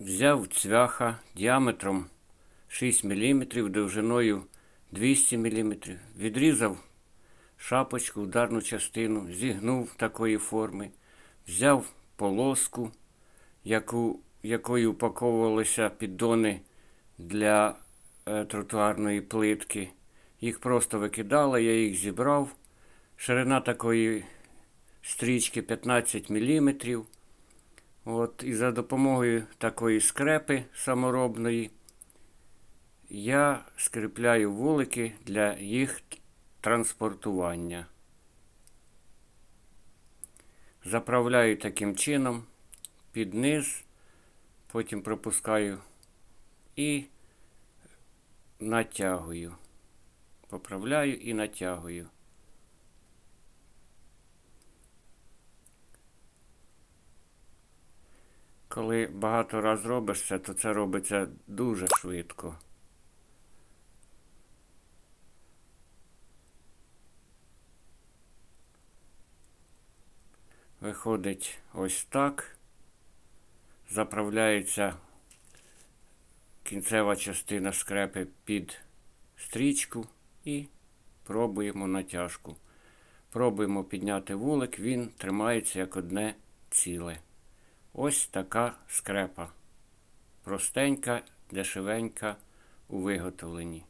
взяв цвяха діаметром 6 мм, довжиною 200 мм, відрізав шапочку, ударну частину, зігнув такої форми, взяв полоску, яку, якою упаковувалися піддони для е, тротуарної плитки. Їх просто викидали, я їх зібрав. Ширина такої стрічки 15 мм. От, і за допомогою такої скрепи саморобної я скріпляю вулики для їх транспортування. Заправляю таким чином під низ, потім пропускаю і натягую. Поправляю і натягую. Коли багато раз робиш це, то це робиться дуже швидко. Виходить ось так. Заправляється кінцева частина скрепи під стрічку і пробуємо натяжку. Пробуємо підняти вулик, він тримається як одне ціле. Ось така скрепа. Простенька, дешевенька у виготовленні.